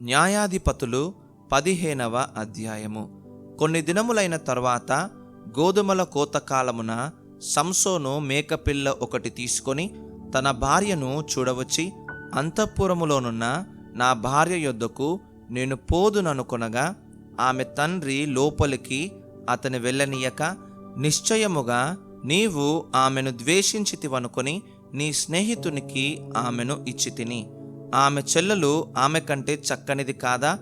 న్యాయాధిపతులు పదిహేనవ అధ్యాయము. కొన్ని దినములైన తర్వాత గోధుమల కోతకాలమున సంసోను మేకపిల్ల ఒకటి తీసుకొని తన భార్యను చూడవచ్చి అంతఃపురములోనున్న నా భార్య యొద్దకు నేను పోదుననుకొనగా ఆమె తండ్రి లోపలికి అతని వెళ్ళనీయక నిశ్చయముగా నీవు ఆమెను ద్వేషించితివనుకొని నీ స్నేహితునికి ఆమెను ఇచ్చి తిని ఆమె చెల్లెలు ఆమె కంటే చక్కనిది కాదా?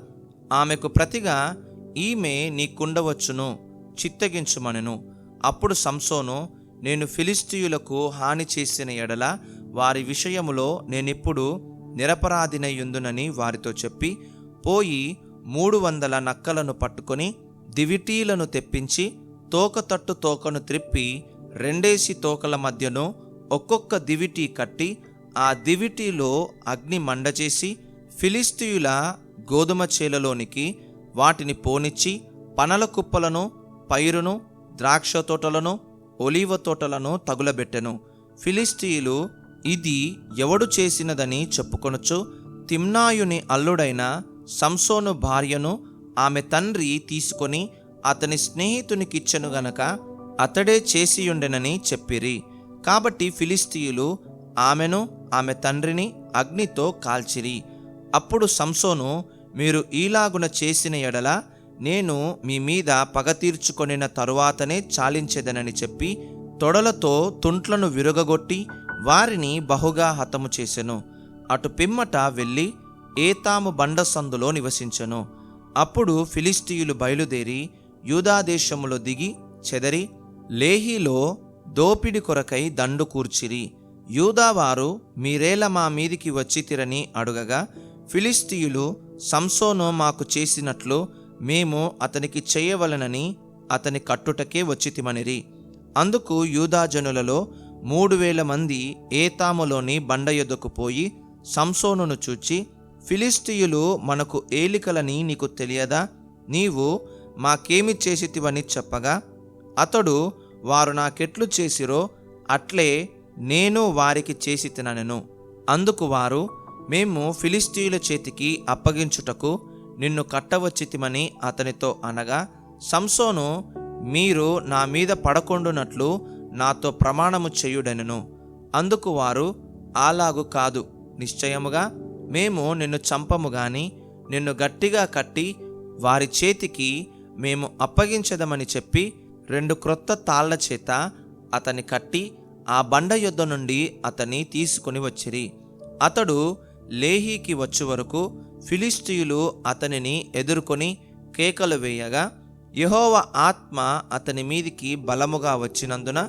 ఆమెకు ప్రతిగా ఈమె నీకుండవచ్చును చిత్తగించుమనెను. అప్పుడు సంసోను నేను ఫిలిస్తీయులకు హాని చేసిన ఎడల వారి విషయములో నేనిప్పుడు నిరపరాధినయ్యుందునని వారితో చెప్పి పోయి మూడు వందల నక్కలను పట్టుకొని దివిటీలను తెప్పించి తోకతట్టు తోకను త్రిప్పి రెండేసి తోకల మధ్యను ఒక్కొక్క దివిటీ కట్టి ఆ దివిటీలో అగ్ని మండచేసి ఫిలిస్తీయుల గోధుమ చేలలోనికి వాటిని పోనిచ్చి పనల కుప్పలను పైరును ద్రాక్ష తోటలను ఒలీవ తోటలను తగులబెట్టెను. ఫిలిస్తీయులు ఇది ఎవడు చేసినదని చెప్పుకొనొచ్చు తిమ్నాయుని అల్లుడైన సంసోను భార్యను ఆమె తండ్రి తీసుకొని అతని స్నేహితునికిచ్చెను గనక అతడే చేసియుండెనని చెప్పిరి. కాబట్టి ఫిలిస్తీయులు ఆమెను ఆమె తండ్రిని అగ్నితో కాల్చిరి. అప్పుడు సంసోను మీరు ఈలాగున చేసిన ఎడల నేను మీ మీద పగ తీర్చుకొనిన తరువాతనే చాలించేదనని చెప్పి తొడలతో తుంట్లను విరగగొట్టి వారిని బహుగా హతము చేసెను. అటు పిమ్మట వెళ్ళి ఏతాము బండ సందులో నివసించెను. అప్పుడు ఫిలిస్తీయులు బయలుదేరి యూదాదేశములో దిగి చెదరి లేహీలో దోపిడి కొరకై దండు కూర్చిరి. యూదావారు మీరేల మా మీదికి వచ్చితిరని అడుగగా ఫిలిస్తీయులు సంసోను మాకు చేసినట్లు మేము అతనికి చేయవలనని అతని కట్టుటకే వచ్చితిమనిరి అందుకు యూదాజనులలో మూడు వేల మంది ఏతాములోని బండ యొద్దకు పోయి సంసోనును చూచి ఫిలిస్తీయులు మనకు ఏలికలని నీకు తెలియదా? నీవు మాకేమి చేసితివని చెప్పగా అతడు వారు నాకెట్లు చేసిరో అట్లే నేను వారికి చేసి తినను అందుకు వారు మేము ఫిలిస్తీయుల చేతికి అప్పగించుటకు నిన్ను కట్టవచ్చితిమని అతనితో అనగా సంసోను మీరు నా మీద పడకొండునట్లు నాతో ప్రమాణము చేయుడెనను. అందుకు వారు అలాగు కాదు. నిశ్చయముగా మేము నిన్ను చంపము గాని నిన్ను గట్టిగా కట్టి వారి చేతికి మేము అప్పగించదమని చెప్పి రెండు క్రొత్త తాళ్ళ చేత అతని కట్టి ఆ బండ యొద్ద నుండి అతన్ని తీసుకుని వచ్చిరి. అతడు లేహీకి వచ్చే వరకు ఫిలిస్తీయులు అతనిని ఎదుర్కొని కేకలు వేయగా యహోవ ఆత్మ అతని మీదికి బలముగా వచ్చినందున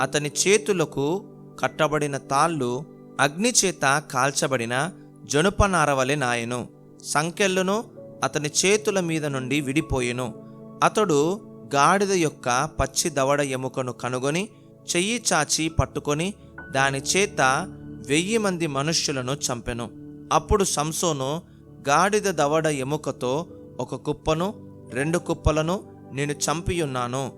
అతని చేతులకు కట్టబడిన తాళ్ళు అగ్ని చేత కాల్చబడిన జనుపనారవలె నాయను. సంకెళ్ళును అతని చేతుల మీద నుండి విడిపోయెను. అతడు గాడిద యొక్క పచ్చి దవడ ఎముకను కనుగొని చెయ్యి చాచి పట్టుకొని దాని చేత వెయ్యి మంది మనుష్యులను చంపెను. అప్పుడు సంసోను గాడిద దవడ ఎముకతో ఒక కుప్పను రెండు కుప్పలను నేను చంపియున్నాను.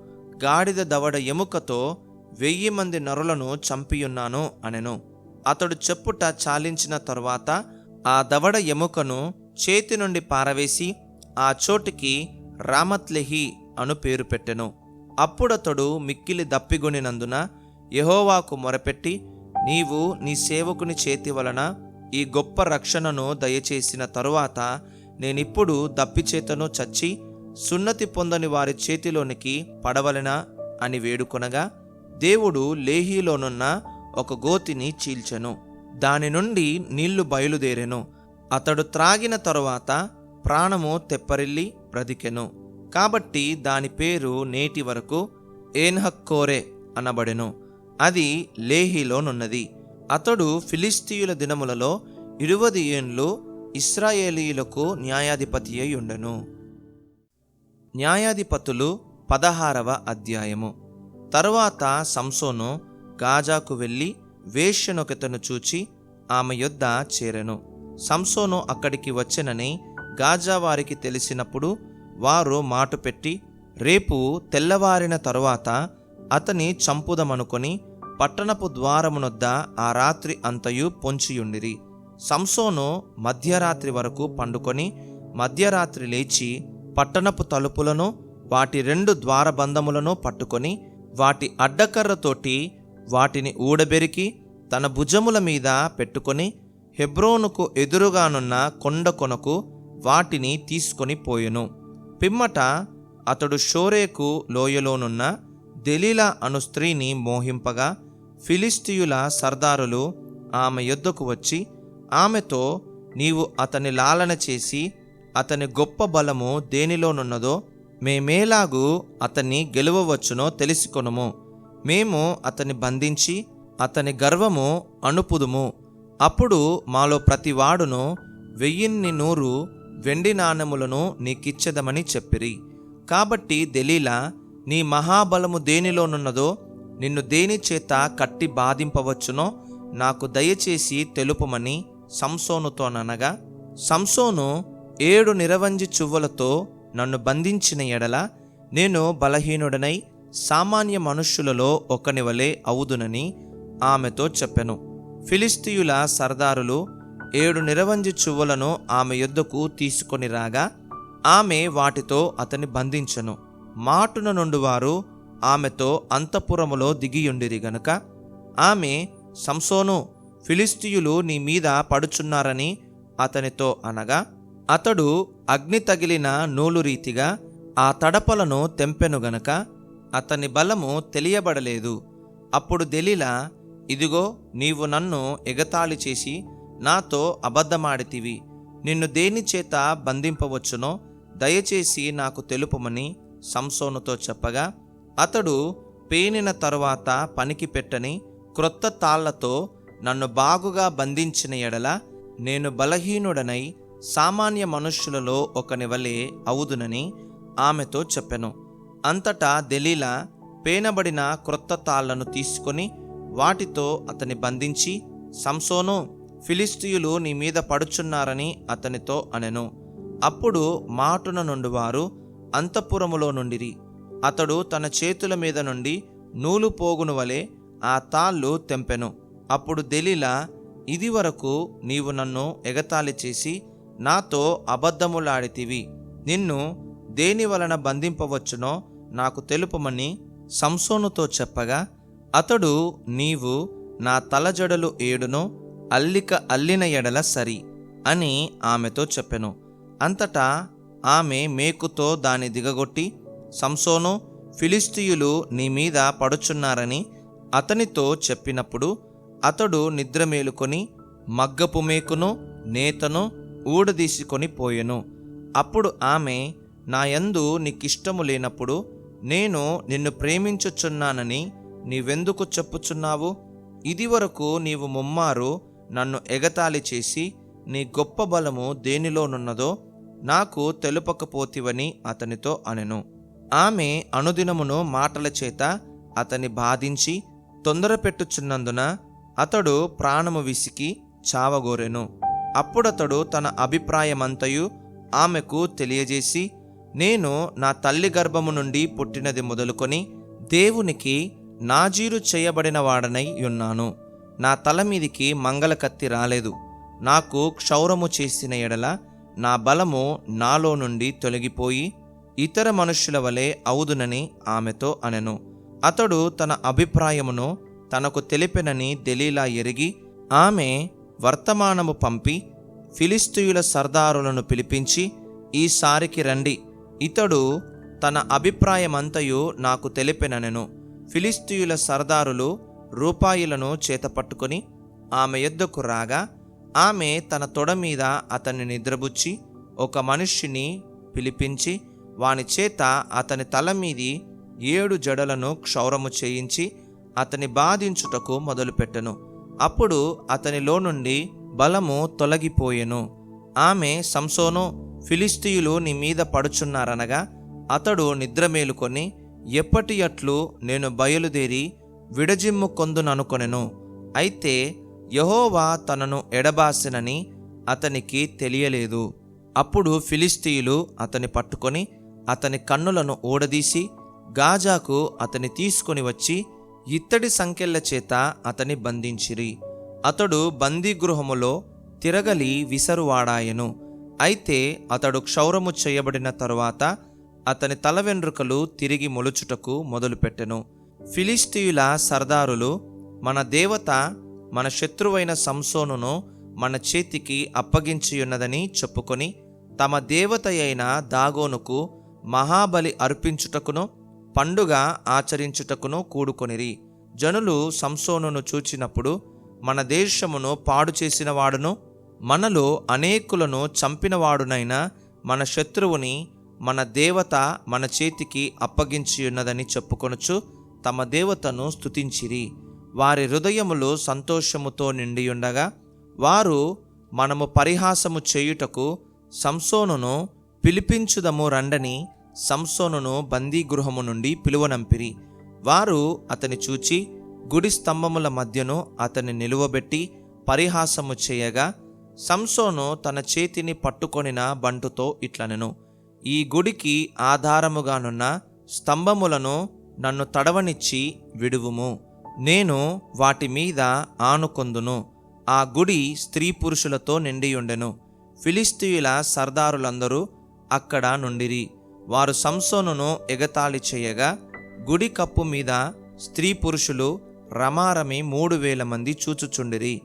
గాడిద దవడ ఎముకతో వెయ్యి మంది నరులను చంపియున్నాను అనెను. అతడు చెప్పుట చాలించిన తరువాత ఆ దవడ ఎముకను చేతి నుండి పారవేసి ఆ చోటికి రామత్లెహి అను పేరు పెట్టెను. అప్పుడతడు మిక్కిలి దప్పిగొనినందున యహోవాకు మొరపెట్టి నీవు నీ సేవకుని చేతి వలన ఈ గొప్ప రక్షణను దయచేసిన తరువాత నేనిప్పుడు దప్పిచేతను చచ్చి సున్నతి పొందని వారి చేతిలోనికి పడవలెనా అని వేడుకొనగా దేవుడు లేహీలోనున్న ఒక గోతిని చీల్చెను. దాని నుండి నీళ్ళు బయలుదేరెను. అతడు త్రాగిన తరువాత ప్రాణము తెప్పరిల్లి బ్రతికెను. కాబట్టి దాని పేరు నేటి వరకు ఏన్హక్కోరే అనబడెను. అది లేహిలోనున్నది. అతడు ఫిలిస్తీయుల దినములలో ఇరువది ఏండ్లు ఇస్రాయేలీయులకు న్యాయాధిపతి అయి ఉండెను. న్యాయాధిపతులు పదహారవ అధ్యాయము. తరువాత సంసోను గాజాకు వెళ్ళి వేష్యనొకతను చూచి ఆమె యొద్ద చేరెను. సంసోను అక్కడికి వచ్చెనని గాజా వారికి తెలిసినప్పుడు వారు మాటు పెట్టి రేపు తెల్లవారిన తరువాత అతని చంపుదమనుకొని పట్టణపు ద్వారమునొద్ద ఆ రాత్రి అంతయు పొంచియుండిరి. సంసోను మధ్యరాత్రి వరకు పండుకొని మధ్యరాత్రి లేచి పట్టణపు తలుపులను వాటి రెండు ద్వారబంధములను పట్టుకొని వాటి అడ్డకర్రతోటి వాటిని ఊడబెరికి తన భుజముల మీద పెట్టుకొని హెబ్రోనుకు ఎదురుగానున్న కొండ కొనకు వాటిని తీసుకొని పోయెను. పిమ్మట అతడు షోరేకు లోయలోనున్న దెలీలా అను స్త్రీని మోహింపగా ఫిలిస్తీయుల సర్దారులు ఆమె యొద్దకు వచ్చి ఆమెతో నీవు అతని లాలన చేసి అతని గొప్ప బలము దేనిలోనున్నదో మేమేలాగూ అతన్ని గెలవవచ్చునో తెలుసుకొనుము. మేము అతన్ని బంధించి అతని గర్వము అణుపుదుము. అప్పుడు మాలో ప్రతివాడును వెయ్యిన్ని నూరు వెండి నాణెములను నీకిచ్చెదమని చెప్పిరి. కాబట్టి దెలీలా నీ మహాబలము దేనిలోనున్నదో నిన్ను దేని చేత కట్టి బాధింపవచ్చునో నాకు దయచేసి తెలుపమని సంసోనుతోననగా సంసోను ఏడు నిరవంజి చువ్వలతో నన్ను బంధించిన ఎడల నేను బలహీనుడనై సామాన్య మనుష్యులలో ఒకనివలే అవుదునని ఆమెతో చెప్పెను. ఫిలిస్తీయుల సర్దారులు ఏడు నిరవంజి చువ్వలను ఆమె యొద్దకు తీసుకొని రాగా ఆమె వాటితో అతని బంధించను. మాటున నుండి వారు ఆమెతో అంతఃపురములో దిగియుండిరి గనుక ఆమె సంసోను ఫిలిస్తీయులు నీ మీద పడుచున్నారని అతనితో అనగా అతడు అగ్ని తగిలిన నూలు రీతిగా ఆ తడపలను తెంపెను గనుక అతని బలము తెలియబడలేదు. అప్పుడు దెలీలా ఇదిగో నీవు నన్ను ఎగతాళి చేసి నాతో అబద్ధమాడితివి. నిన్ను దేని చేత బంధింపవచ్చునో దయచేసి నాకు తెలుపమని సంసోనుతో చెప్పగా అతడు పేనిన తరువాత పనికి పెట్టని క్రొత్త తాళ్ళతో నన్ను బాగుగా బంధించిన ఎడల నేను బలహీనుడనై సామాన్య మనుష్యులలో ఒకనివలే అవుదునని ఆమెతో చెప్పెను. అంతటా దెలీలా పేనబడిన క్రొత్త తాళ్ళను తీసుకొని వాటితో అతని బంధించి సంసోను ఫిలిస్తీయులు నీ మీద పడుచున్నారని అతనితో అనెను. అప్పుడు మాటున నుండి వారు అంతఃపురములో నుండిరి. అతడు తన చేతుల మీద నుండి నూలు పోగును వలె ఆ తాళ్ళు తెంపెను. అప్పుడు దెలీలా ఇది వరకు నీవు నన్ను ఎగతాళి చేసి నాతో అబద్ధములాడితివి. నిన్ను దేని వలన బంధింపవచ్చునో నాకు తెలుపమని సంసోనుతో చెప్పగా అతడు నీవు నా తలజడలు ఏడును అల్లిక అల్లిన ఎడల సరి అని ఆమెతో చెప్పెను. అంతటా ఆమె మేకుతో దాని దిగగొట్టి సంసోను ఫిలిస్తీయులు నీ మీద పడుచున్నారని అతనితో చెప్పినప్పుడు అతడు నిద్ర మేలుకొని మగ్గపు మేకును నేతను ఊడదీసుకొని పోయెను. అప్పుడు ఆమె నా యందు నీకిష్టము లేనప్పుడు నేను నిన్ను ప్రేమించుచున్నానని నీవెందుకు చెప్పుచున్నావు? ఇదివరకు నీవు ముమ్మారు నన్ను ఎగతాళి చేసి నీ గొప్ప బలము దేనిలోనున్నదో నాకు తెలుపకపోతివని అతనితో అనెను. ఆమె అనుదినమును మాటల చేత అతని బాధించి తొందర పెట్టుచున్నందున అతడు ప్రాణము విసికి చావగోరెను. అప్పుడతడు తన అభిప్రాయమంతయు ఆమెకు తెలియజేసి నేను నా తల్లి గర్భము నుండి పుట్టినది మొదలుకొని దేవునికి నాజీరు చేయబడిన వాడనై ఉన్నాను. నా తల మీదికి మంగళ కత్తి రాలేదు. నాకు క్షౌరము చేసిన ఎడల నా బలము నాలో నుండి తొలగిపోయి ఇతర మనుష్యుల వలె అవుదునని ఆమెతో అనెను. అతడు తన అభిప్రాయమును తనకు తెలిపెనని దెలీలా ఎరిగి ఆమె వర్తమానము పంపి ఫిలిస్తీయుల సర్దారులను పిలిపించి ఈసారికి రండి. ఇతడు తన అభిప్రాయమంతయు నాకు తెలిపెననెను. ఫిలిస్తీయుల సర్దారులు రూపాయిలను చేతపట్టుకొని ఆమె యొద్దకు రాగా ఆమె తన తొడ మీద అతన్ని నిద్రబుచ్చి ఒక మనుష్యుని పిలిపించి వాని చేత అతని తల మీది ఏడు జడలను క్షౌరము చేయించి అతని బాధించుటకు మొదలుపెట్టెను. అప్పుడు అతనిలో నుండి బలము తొలగిపోయెను. ఆమె సంసోను ఫిలిస్తీయులు నీ మీద పడుచున్నారనగా అతడు నిద్రమేలుకొని ఎప్పటి అట్లు నేను బయలుదేరి విడజిమ్ము కొందుననుకొనెను. అయితే యహోవా తనను ఎడబాసినని అతనికి తెలియలేదు. అప్పుడు ఫిలిస్తీయులు అతని పట్టుకొని అతని కన్నులను ఊడదీసి గాజాకు అతని తీసుకొని వచ్చి ఇత్తడి సంకెళ్ళ చేత అతని బంధించిరి. అతడు బందీగృహములో తిరగలి విసరువాడాయెను. అయితే అతడు క్షౌరము చేయబడిన తరువాత అతని తల వెండ్రుకలు తిరిగి మొలుచుటకు మొదలుపెట్టెను. ఫిలిస్తీయుల సర్దారులు మన దేవత మన శత్రువైన సంసోనును మన చేతికి అప్పగించియున్నదని చెప్పుకొని తమ దేవత అయిన దాగోనుకు మహాబలి అర్పించుటకును పండుగ ఆచరించుటకును కూడుకొనిరి. జనులు సంసోనును చూచినప్పుడు మన దేశమును పాడు చేసినవాడును మనలో అనేకులను చంపినవాడునైన మన శత్రువుని మన దేవత మన చేతికి అప్పగించియున్నదని చెప్పుకొనుచు తమ దేవతను స్తుతించిరి. వారి హృదయములు సంతోషముతో నిండియుండగా వారు మనము పరిహాసము చేయుటకు సంసోనును పిలిపించుదము రండని సంసోనును బందీగృహము నుండి పిలువనంపిరి. వారు అతని చూచి గుడి స్తంభముల మధ్యను అతన్ని నిలువబెట్టి పరిహాసము చేయగా సంసోను తన చేతిని పట్టుకొనిన బంటుతో ఇట్లనెను. ఈ గుడికి ఆధారముగానున్న స్తంభములను నన్ను తడవనిచ్చి విడువుము. నేను వాటి మీద ఆనుకొందును. ఆ గుడి స్త్రీ పురుషులతో నిండియుండెను. ఫిలిస్తీయుల సర్దారులందరూ అక్కడ నుండిరి. వారు సంసోనును ఎగతాళి చేయగా గుడి కప్పు మీద స్త్రీ పురుషులు రమారమి మూడు వేల మంది చూచుచుండిరి.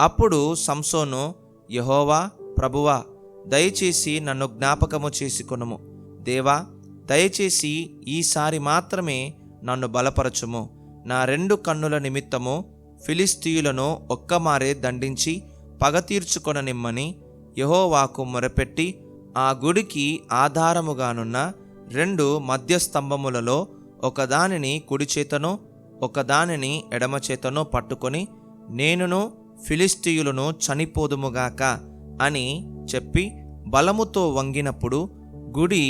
అప్పుడు సంసోను యహోవా ప్రభువా దయచేసి నన్ను జ్ఞాపకము చేసుకొనుము. దేవా దయచేసి ఈసారి మాత్రమే నన్ను బలపరచుము. నా రెండు కన్నుల నిమిత్తము ఫిలిస్తీయులను ఒక్కమారే దండించి పగ తీర్చుకొననిమ్మని యహోవాకు మొరపెట్టి ఆ గుడికి ఆధారముగానున్న రెండు మధ్యస్తంభములలో ఒకదానిని కుడిచేతను ఒకదానిని ఎడమచేతను పట్టుకొని నేనును ఫిలిస్తీయులను చనిపోదుముగాక అని చెప్పి బలముతో వంగినప్పుడు గుడి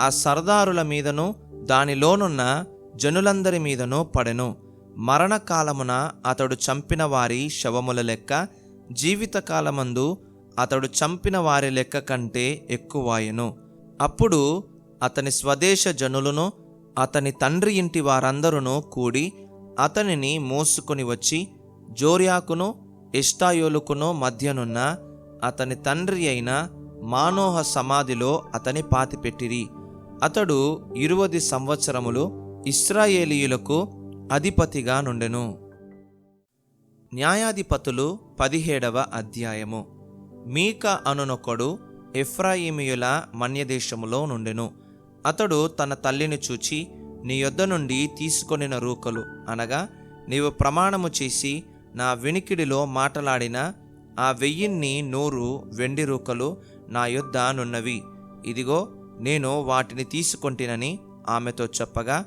ఆ సర్దారుల మీదను దానిలోనున్న జనులందరి మీదను పడెను. మరణకాలమున అతడు చంపిన వారి శవముల లెక్క జీవితకాలమందు అతడు చంపిన వారి లెక్క కంటే ఎక్కువాయెను. అప్పుడు అతని స్వదేశ జనులను అతని తండ్రి ఇంటి వారందరూ కూడి అతనిని మోసుకొని వచ్చి జోర్యాకును ఇష్టాయోలుకును మధ్యనున్న అతని తండ్రి అయిన మానోహ సమాధిలో అతని పాతిపెట్టిరి. అతడు ఇరువది సంవత్సరములు ఇస్రాయేలీయులకు అధిపతిగా నుండెను. న్యాయాధిపతులు పదిహేడవ అధ్యాయము. మీక అనునొకడు ఎఫ్రాయిమియుల మన్యదేశములో నుండెను. అతడు తన తల్లిని చూచి నీ యొద్ద నుండి తీసుకొనిన రూకలు అనగా నీవు ప్రమాణము చేసి నా వినికిడిలో మాటలాడిన ఆ వెయ్యిన్ని నూరు వెండి రూకలు నా యొద్ద నున్నవి. ఇదిగో నేను వాటిని తీసుకొంటినని ఆమెతో చెప్పగా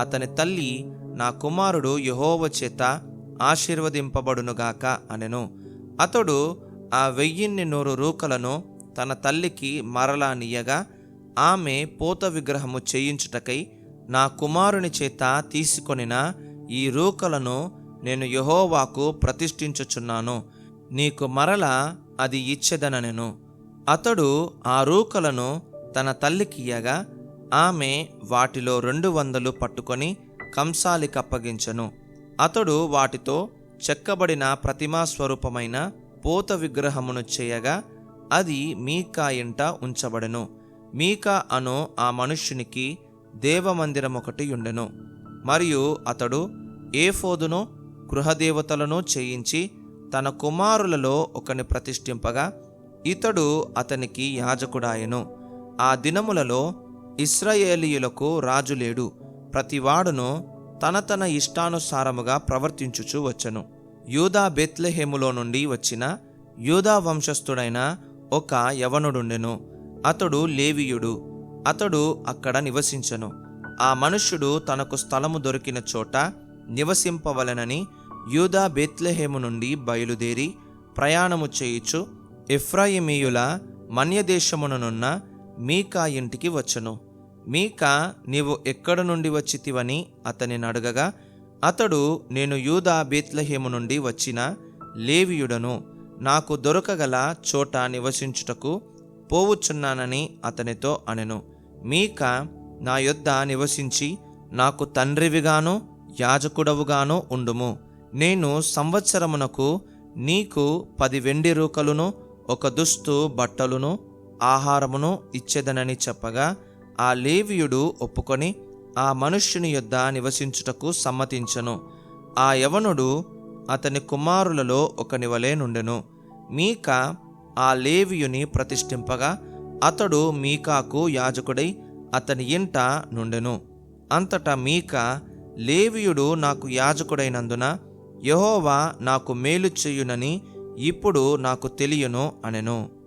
అతని తల్లి నా కుమారుడు యహోవ చేత ఆశీర్వదింపబడునుగాక అనెను. అతడు ఆ వెయ్యిన్ని నూరు రూకలను తన తల్లికి మరలా నీయగా ఆమె పోత విగ్రహము చేయించుటకై నా కుమారుని చేత తీసుకొనిన ఈ రూకలను నేను యహోవాకు ప్రతిష్ఠించుచున్నాను. నీకు మరల అది ఇచ్చెదననెను అతడు ఆ రూకలను తన తల్లికియ్యగా ఆమె వాటిలో రెండు వందలు పట్టుకొని కంసాలి అప్పగించెను అతడు వాటితో చెక్కబడిన ప్రతిమా స్వరూపమైన పోత విగ్రహమును చేయగా అది మీకా ఇంట ఉంచబడెను. మీకా అను ఆ మనుష్యునికి దేవమందిరం ఒకటి ఉండెను మరియు అతడు ఏఫోదును గృహదేవతలను చేయించి తన కుమారులలో ఒకని ప్రతిష్ఠింపగా ఇతడు అతనికి యాజకుడాయెను. ఆ దినములలో ఇస్రాయేలీయులకు రాజు లేడు. ప్రతివాడును తన తన ఇష్టానుసారముగా ప్రవర్తించుచు వచ్చను. యూదా బెత్లెహేములో నుండి వచ్చిన యూదా వంశస్థుడైన ఒక యవనుడుండెను. అతడు లేవియుడు. అతడు అక్కడ నివసించెను. ఆ మనుష్యుడు తనకు స్థలము దొరికిన చోట నివసింపవలెనని యూదా బెత్లెహేము నుండి బయలుదేరి ప్రయాణము చేయుచు ఎఫ్రాయిమీయుల మన్యదేశముననున్న మీకా ఇంటికి వచ్చెను. మీకా నీవు ఎక్కడ నుండి వచ్చితివని అతనిని అడగగా అతడు నేను యూదా బీత్లహేము నుండి వచ్చిన లేవియుడను నాకు దొరకగల చోట నివసించుటకు పోవుచున్నానని అతనితో అనెను. మీకా నా యొద్ద నివసించి నాకు తండ్రివిగాను యాజకుడవుగాను ఉండుము. నేను సంవత్సరమునకు నీకు పది వెండి రూకలును ఒక దుస్తు బట్టలును ఆహారమును ఇచ్చేదనని చెప్పగా ఆ లేవియుడు ఒప్పుకొని ఆ మనుష్యుని యొద్ద నివసించుటకు సమ్మతించను. ఆ యవనుడు అతని కుమారులలో ఒకనివలే నుండెను. మీక ఆ లేవియుని ప్రతిష్ఠింపగా అతడు మీకాకు యాజకుడై అతని ఇంట నుండెను. అంతటా మీక లేవియుడు నాకు యాజకుడైనందున యహోవా నాకు మేలు చెయ్యునని ఇప్పుడు నాకు తెలియను అనెను.